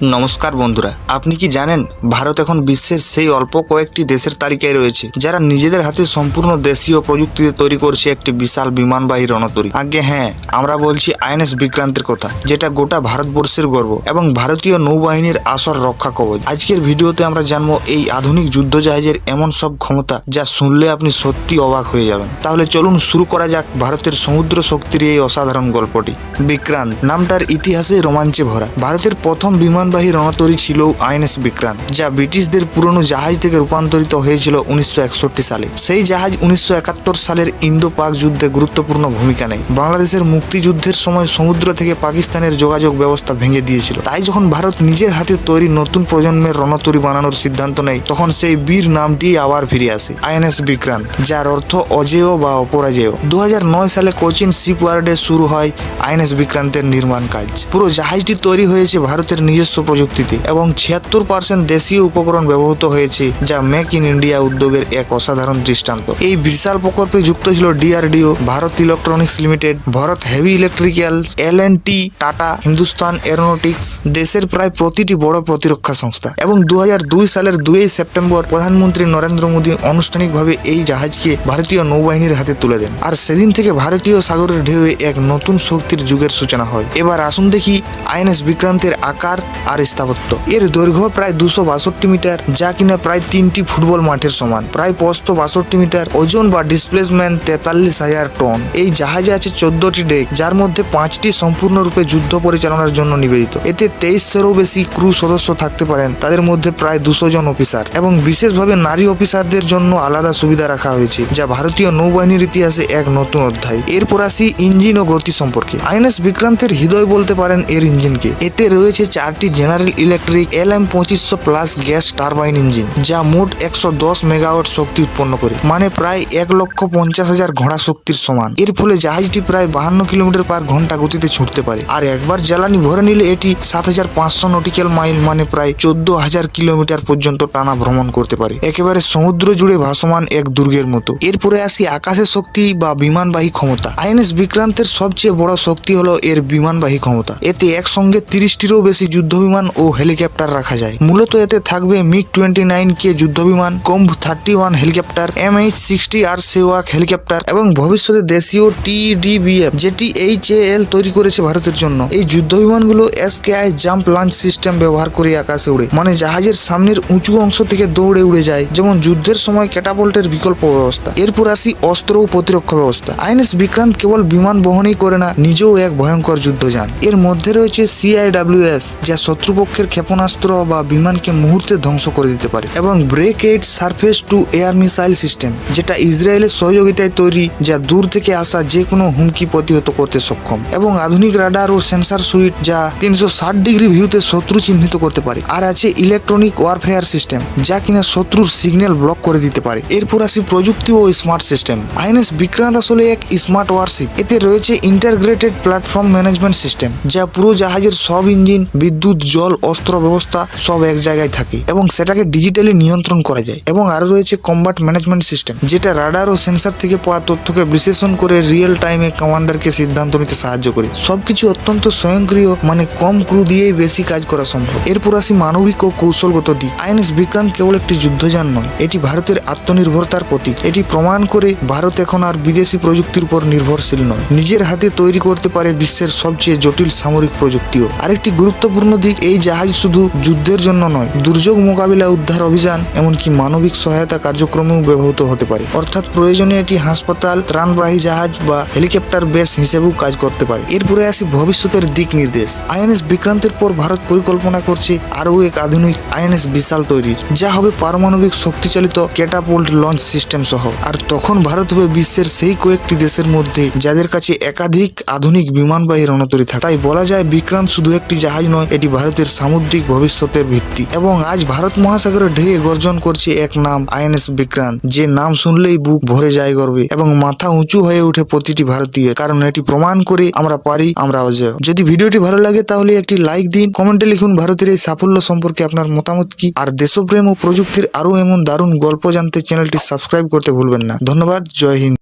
নমস্কার বন্ধুরা, আপনি কি জানেন ভারত এখন বিশ্বের সেই অল্প কয়েকটি দেশের তালিকায় রয়েছে, যারা নিজেদের হাতে সম্পূর্ণ দেশীয় প্রযুক্তিতে তৈরি করছে একটি বিশাল বিমানবাহী রণতরী? আগে হ্যাঁ আমরা বলছি আইএনএস বিক্রান্তের কথা, যেটা গোটা ভারতবর্ষের গর্ব এবং ভারতীয় নৌবাহিনীর আসর রক্ষা কবচ। আজকের ভিডিওতে আমরা জানব এই আধুনিক যুদ্ধ জাহাজের এমন সব ক্ষমতা যা শুনলে আপনি সত্যি অবাক হয়ে যাবেন। তাহলে চলুন শুরু করা যাক ভারতের সমুদ্র শক্তির এই অসাধারণ গল্পটি। বিক্রান্ত, নামটার ইতিহাসে রোমাঞ্চে ভরা। ভারতের প্রথম বিমানবাহী রণতরী ছিল আইএনএস বিক্রান্ত, যা ব্রিটিশদের পুরনো জাহাজ থেকে রূপান্তরিত হয়েছিল উনিশশো একষট্টি সালে। সেই জাহাজ উনিশশো একাত্তর সালের ইন্দো পাক যুদ্ধে গুরুত্বপূর্ণ ভূমিকা নেয়। বাংলাদেশের মুক্তিযুদ্ধের সময় সমুদ্র থেকে পাকিস্তানের যোগাযোগ ব্যবস্থা ভেঙে দিয়েছিল। তাই যখন ভারত নিজের হাতে তৈরি নতুন প্রজন্মের রণতরী বানানোর সিদ্ধান্ত নেয়, তখন সেই বীর নামটি আবার ফিরে আসে, আইএনএস বিক্রান্ত, যার অর্থ অজেয় বা অপরাজেয়। দু হাজার নয় সালে কোচিন শিপ ওয়ার্ডে শুরু হয় আইএনএস বিক্রান্তের নির্মাণ কাজ। পুরো জাহাজটি তৈরি হয়েছে ভারতের নিজস্ব প্রযুক্তিতে এবং ছিয়াত্তর পার্সেন্ট দেশীয় উপকরণ ব্যবহৃত হয়েছে, যা মেক ইন ইন্ডিয়া উদ্যোগের এক অসাধারণ দৃষ্টান্ত। এই বিশাল প্রকল্পে যুক্ত ছিল DRDO, Bharat electronics limited, Bharat heavy electricals, L and T, Tata, Hindustan aeronautics, দেশের প্রায় প্রতিটি বড় প্রতিরক্ষা সংস্থা। এবং দু হাজার দুই সালের দুই সেপ্টেম্বর প্রধানমন্ত্রী নরেন্দ্র মোদী আনুষ্ঠানিকভাবে এই জাহাজকে ভারতীয় নৌবাহিনীর হাতে তুলে দেন। আর সেদিন থেকে ভারতীয় সাগরের ঢেউয়ে এক নতুন শক্তির যুগের সূচনা হয়। এবার আসুন দেখি আইএনএস বিক্রান্তের আকার আর স্থাপত্য। এর দৈর্ঘ্য প্রায় দুশো বাষট্টি মিটার, যা কিনা প্রায় তিনটি ফুটবল মাঠের সমান। প্রায় প্রস্থ বাষট্টি মিটার, ওজন বা ডিসপ্লেসমেন্ট তেতাল্লিশ হাজার টন। এই জাহাজে আছে চোদ্দটি ডেক, যার মধ্যে পাঁচটি সম্পূর্ণরূপে যুদ্ধ পরিচালনার জন্য নিবেদিত। এতে তেইশশোরও বেশি ক্রু সদস্য থাকতে পারেন, তাদের মধ্যে প্রায় দুশো জন অফিসার এবং বিশেষভাবে নারী অফিসারদের জন্য আলাদা সুবিধা রাখা হয়েছে, যা ভারতীয় নৌবাহিনীর ইতিহাসে এক নতুন অধ্যায়। এরপর আসি ইঞ্জিন ও গতি সম্পর্কে। আইএনএস বিক্রান্তের হৃদয় বলতে পারেন এর ইঞ্জিনকে। এতে রয়েছে চারটি জেনারেল ইলেকট্রিক এল এম পঁচিশশো প্লাস গ্যাস টারবাইন ইঞ্জিন যা মোট একশো দশ মেগাওয়াট শক্তি উৎপন্ন করে মানে প্রায় এক লক্ষ পঞ্চাশ হাজার ঘোড়া শক্তির সমান। এর ফলে জাহাজটি প্রায় বাহান্ন কিলোমিটার পার ঘণ্টা গতিতে ছুটতে পারে। আর একবার জ্বালানি ভরে নিলে এটি সাত হাজার পাঁচশো নটিক্যাল মাইল মানে প্রায় চোদ্দ হাজার কিলোমিটার পর্যন্ত টানা ভ্রমণ করতে পারে। একেবারে সমুদ্র জুড়ে ভাসমান এক দুর্গের মতো। এরপরে আসি আকাশের শক্তি বা বিমানবাহী ক্ষমতা। আইএনএস বিক্রান্তের সবচেয়ে বড় শক্তি হলো এর বিমানবাহী ক্ষমতা। এতে একসঙ্গে তিরিশটিরও বেশি যুদ্ধ বিমান ও হেলিকপ্টার রাখা যায়। মূলত এতে থাকবে মিগ টোয়েন্টি নাইন কে যুদ্ধ বিমান Kamov thirty one helicopter, M H sixty R Seahawk helicopter এবং ভবিষ্যতে দেশীয় টিডিবিএফ যেটি এইচ এ এল তৈরি করেছে ভারতের জন্য। এই যুদ্ধ বিমানগুলো এসকেআই জাম্প লঞ্চ সিস্টেম ব্যবহার করে আকাশে উড়ে মানে জাহাজের সামনের উঁচু অংশ থেকে দৌড়ে উড়ে যায়, যেমন যুদ্ধের সময় ক্যাটাপল্টের বিকল্প ব্যবস্থা। এরপর আসি অস্ত্র ও প্রতিরক্ষা ব্যবস্থা। আইএনএস বিক্রান্ত কেবল বিমান বহনই করে না, নিজেও এক ভয়ঙ্কর যুদ্ধ যান এর মধ্যে রয়েছে সিআইডাব্লিউএস যা শত্রুপক্ষের ক্ষেপণাস্ত্র বা বিমানকে মুহূর্তে ধ্বংস করে দিতে পারে এবং Barak eight surface to air missile system, যেটা ইসরায়েলের সহযোগিতায় তৈরি, যা দূর থেকে আসা যে কোনো হুমকি প্রতিহত করতে সক্ষম। এবং আধুনিক রাডার ও সেন্সার সুইট, যা তিনশো ষাট ডিগ্রি ভিউতে শত্রু চিহ্নিত করতে পারে। আর আছে ইলেকট্রনিক ওয়ারফেয়ার সিস্টেম, যা কিনা শত্রুর সিগন্যাল ব্লক করে দিতে পারে। এরপর আসি প্রযুক্তি ও স্মার্ট সিস্টেম। আইএনএস বিক্রান্ত আসলে এক স্মার্ট ওয়ারশিপ। এতে রয়েছে ইন্টারগ্রেটেড প্ল্যাটফর্ম ম্যানেজমেন্ট সিস্টেম, যা পুরো জাহাজের সব ইঞ্জিন, বিদ্যুৎ জল, অস্ত্র ব্যবস্থা সব এক জায়গায় থাকে এবং সেটাকে ডিজিটালি নিয়ন্ত্রণ করা যায় এবং আরও রয়েছে কম্বাট ম্যানেজমেন্ট সিস্টেম যেটা রাডার ও সেন্সার থেকে পাওয়া তথ্যকে বিশ্লেষণ করে রিয়েল টাইমে কমান্ডারকে সিদ্ধান্ত নিতে সাহায্য করে। সবকিছু অত্যন্ত স্বয়ংক্রিয় মানে কম ক্রু দিয়েই বেশি কাজ করা সম্ভব। এরপর আসি মানবিক ও কৌশলগত দিক। আইএনএস বিক্রান্ত কেবল একটি যুদ্ধযান নয়, এটি ভারতের আত্মনির্ভরতার প্রতীক। এটি প্রমাণ করে ভারত এখন আর বিদেশি প্রযুক্তির উপর নির্ভরশীল নয়। নিজের হাতে তৈরি করতে পারে বিশ্বের সবচেয়ে জটিল সামরিক প্রযুক্তিও। আরেকটি গুরুত্বপূর্ণ দিক এই জাহাজ শুধু যুদ্ধের জন্য নয়, দুর্যোগ মোকাবিলা উদ্ধার অভিযান, এমনকি মানবিক সহায়তা কার্যক্রমেও ব্যবহৃত হতে পারে। অর্থাৎ প্রয়োজনে এটি হাসপাতাল, ত্রাণবাহী জাহাজ বা হেলিকপ্টার বেস হিসেবেও কাজ করতে পারে। এরপরে আসি ভবিষ্যতের দিক নির্দেশ আইএনএস বিক্রান্তের পর ভারত পরিকল্পনা করছে আরও এক আধুনিক আইএনএস বিশাল তৈরির, যা হবে পারমাণবিক শক্তিচালিত ক্যাটাপোল্ট লঞ্চ সিস্টেম সহ। আর তখন ভারত হবে বিশ্বের সেই কয়েকটি দেশের মধ্যে যাদের কাছে একাধিক আধুনিক বিমানবাহী রণতরী থাকে তাই বলা যায় বিক্রান্ত শুধু একটি জাহাজ নয়, এটি ভারতের সামুদ্রিক ভবিষ্যতের ভিত্তি। এবং আজ ভারত মহাসাগরের ঢেয়ে গর্জন করছে এক নাম, আইএনএস বিক্রান্ত যে নাম শুনলেই বুক ভরে যায় গর্বে এবং মাথা উঁচু হয়ে ওঠে প্রতিটি ভারতীয় কারণ এটি প্রমাণ করে আমরা পারি, আমরা অজেয়। যদি ভিডিওটি ভালো লাগে তাহলে একটি লাইক দিন। কমেন্টে লিখুন ভারতের এই সাফল্য সম্পর্কে আপনার মতামত কি। আর দেশপ্রেম ও প্রযুক্তির আরও এমন দারুণ গল্প জানতে চ্যানেলটি সাবস্ক্রাইব করতে ভুলবেন না। ধন্যবাদ, জয় হিন্দ।